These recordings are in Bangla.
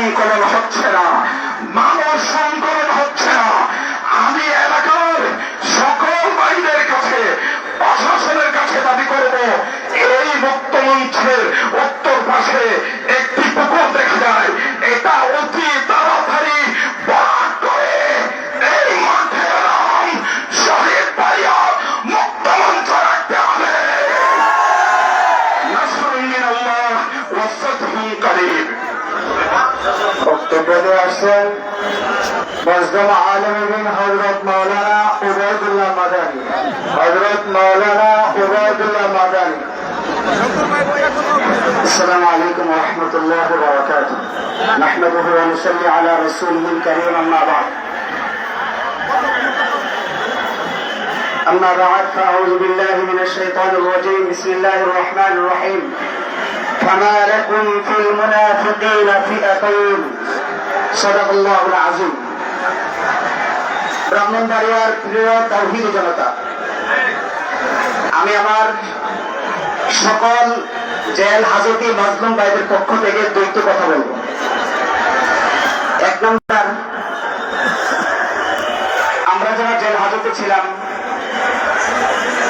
সংকলন হচ্ছে না। মানব সংকলন হচ্ছে না। আমি এলাকার সকল ভাইদের কাছে, প্রশাসনের কাছে দাবি করব, এই মুক্ত মঞ্চের উত্তর পাশে একটি পুকুর দেখা যায়। এটা অতি تو brother Arshad Mazdam Alam bin Hazrat Maulana Ubaidullah Madani Hazrat Maulana Ubaidullah Madani السلام عليكم ورحمة الله وبركاته. نحمده ونصلي على رسوله الكريم أما بعد. أما بعد فأعوذ بالله من الشيطان الرجيم. بسم الله الرحمن الرحيم. فما لكم في المنافقين فئتين. আমি আমার সকল জেল হাজতি মাজলুম ভাইদের পক্ষ থেকে দুইটি কথা বলব। এক নম্বর, আমরা যারা জেল হাজতে ছিলাম,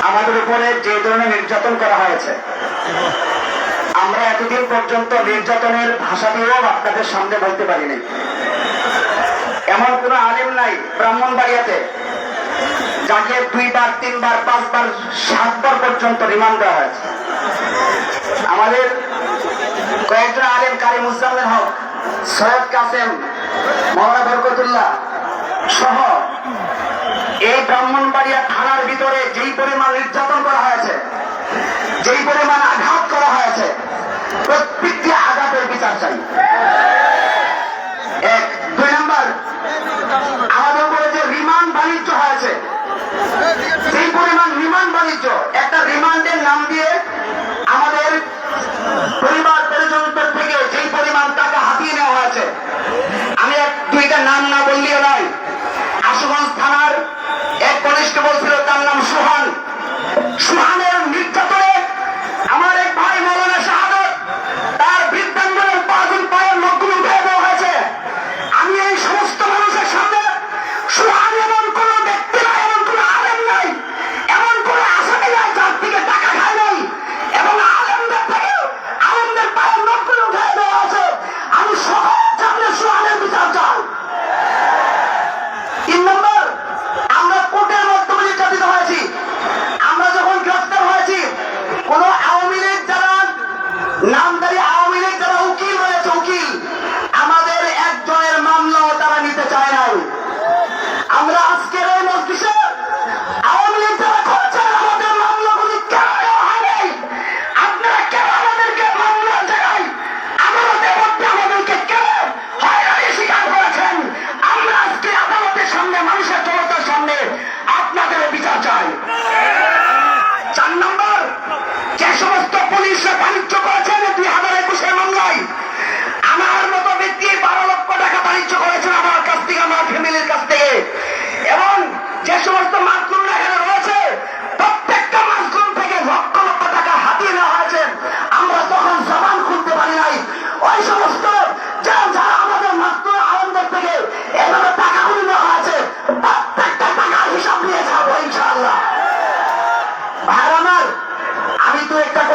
আমাদের উপরে যে ধরনের নির্যাতন করা হয়েছে, আমরা এতদিন পর্যন্ত নির্যাতনের ভাষা দিয়েও আপনাদের সামনে বলতে পারিনি। এমন কোন আলিম নাই, ব্রাহ্মণবাড়িয়াতে, যাকে দুইবার, তিনবার, পাঁচবার, সাতবার পর্যন্ত রিমান্ড দেওয়া হয়েছে। আমাদের কয়েকজন আলিম কারিম উজ্জামের হক, সৈয়দ কাসেম, মৌলানা বরকতুল্লাহ সহ এই ব্রাহ্মণবাড়িয়া থানার ভিতরে যেই পরিমাণ নির্যাতন করা হয়েছে, যেই পরিমাণ আঘাত করা হয়েছে সুহানের নির্যাতনে আমার এক ভাই মৌলানা শাহাদত, তার বৃদ্ধাঙ্গনের পাগুন পায়ের নখগুলো উঠে দেওয়া হয়েছে। আমি এই সমস্ত মানুষের সামনে সুহান এমন কোন ব্যক্তি নাই, এমন কোন আলেম নাই, এমন কোন আসামি নাই, যার থেকে টাকা খায় নাই, এবং আলেমদের থেকে আলেমদের পায়ের নখগুলো উঠে দেওয়া আছে আমি সকলের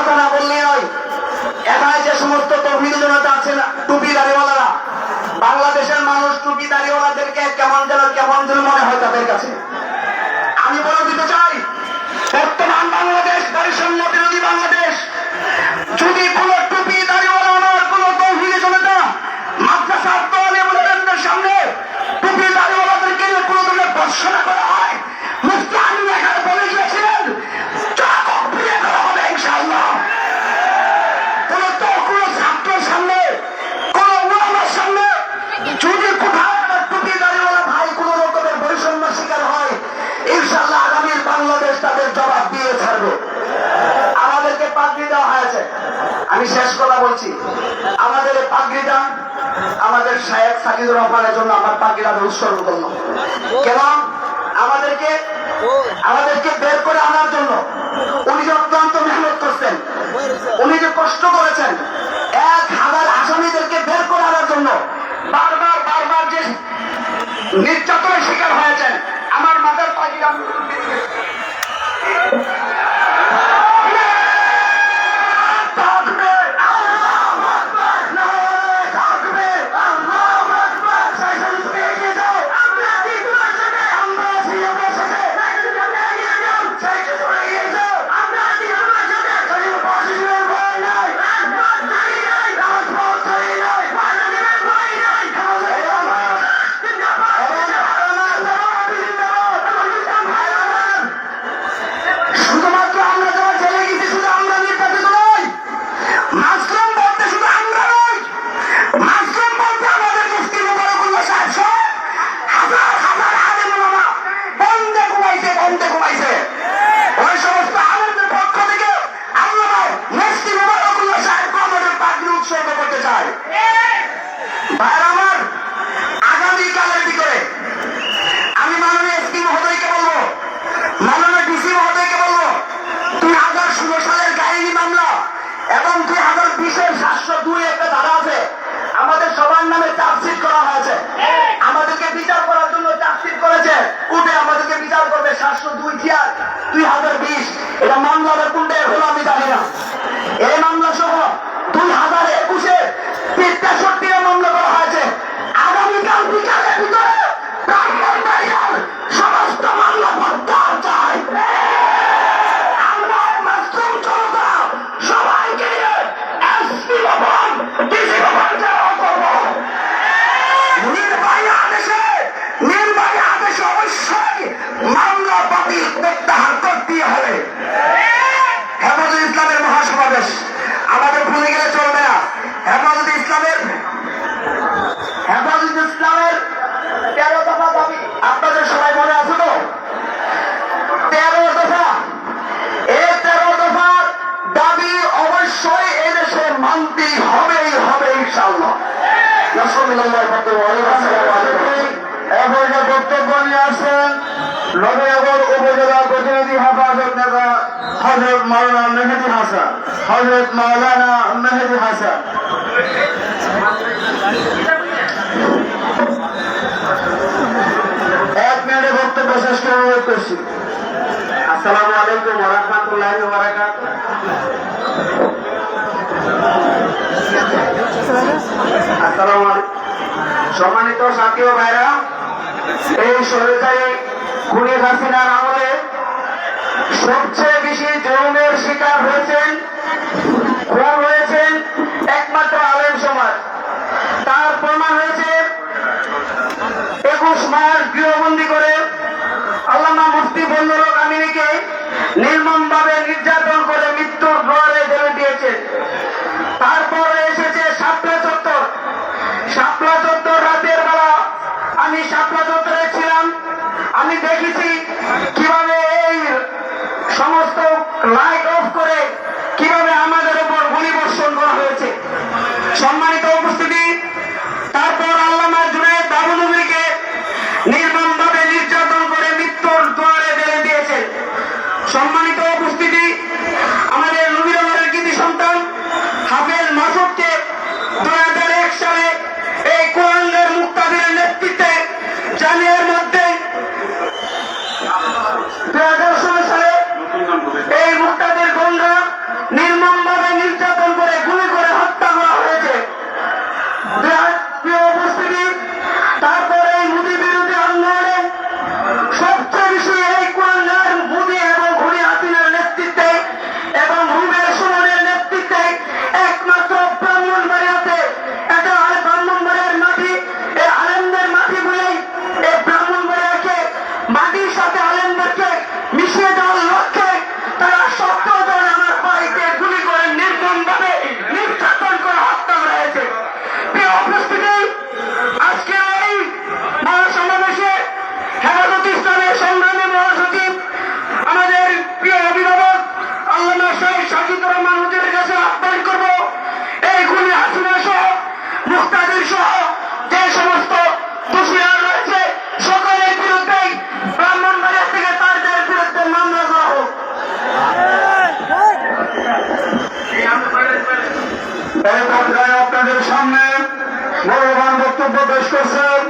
কথা না বললেই নয়। এখানে যে সমস্ত তৌহিদ জনতা আছেন টুপি দাড়িওয়ালারা, বাংলাদেশের মানুষ টুপি দাড়িওয়ালাদেরকে কেমন যেন কেমন যেন মনে হয় তাদের কাছে। আমি বলে দিতে চাই, বর্তমান বাংলাদেশ বৈষম্য বিরোধী বাংলাদেশ, যদি কোন আমি শেষ কথা বলছি। আমাদের পাগড়িটা আমাদের সাহেব সাকিদুর রহমানের জন্য আমার পাগড়িটা আমি উৎসর্গ করলাম। কেন আমাদেরকে আমাদেরকে বের করে আনার জন্য উনি যে অত্যন্ত মেহনত করছেন উনি যে কষ্ট করেছেন এক হাজার আসামিদেরকে বের করে আনার জন্য বারবার বারবার যে নির্যাতন কান্দে ঘুমাইছে কান্দে ঘুমাইছে। ওই সমস্ত আলমদের পক্ষ থেকে আল্লাহ মুফতি মুবারকুল্লাহ সাহেব কমরের পাগড়ি উৎসর্গ করতে চায়। ভাইয়ের আমার আগামীকালের ভিতরে আমি মাননীয় এসপি মহোদয়কে বলব, মাননীয় ডিসি মহোদয়কে বলব, দুই হাজার ষোলো সালের গাইনি মামলা এবং দুই হাজার বিশের সাতশো দুই একটা ধারা আছে, আমাদের সবার নামে চার্জশিট করা হয়েছে। আমাদেরকে বিচার করার জন্য চার্জশিট করেছে। কোর্টে আমাদেরকে বিচার করবে সাতশো দুই চেয়ার দুই হাজার বিশ। এটা মামলা কোনটা হলো আমি জানি না। এই নবনগর উপজেলা প্রতিনিধি হেফাজত নেতা হজরত মাওলানা মেহেদি হাসান হজরত মাওলানা মেহেদি হাসান। এক মিনিটে বক্তব্য শেষ করে অনুরোধ করছি। আসসালামু আলাইকুম ওরহমতুল্লাহ ওবরাকাত আসসালামু আলাইকুম। সম্মানিত সাথী ভাইরা, এই সরকারি খুনের না আমলে সবচেয়ে বেশি যৌনের শিকার হয়েছেন, খুন হয়েছেন একমাত্র আলেম সমাজ। তার প্রমাণ হয়েছে একুশ মাস গৃহবন্দী করে আল্লামা মুফতি বন্ধুরক আমিনীকে নির্মম পেশ করছেন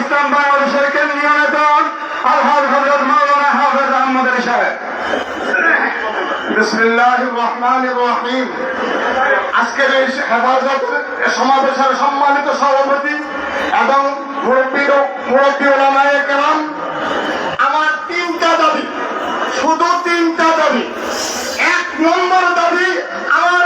ইসলাম বাংলাদেশের কেন্দ্রীয় নেতা আলহাজ হজরত মৌলানা হাফেজ আহমদ আজকের এই হেফাজত সমাবেশের সম্মানিত সভাপতি এবং মুরব্বী মুরব্বী ওলামায় কেরাম, আমার তিনটা দাবি, শুধু তিনটা দাবি। এক নম্বর দাবি, আমার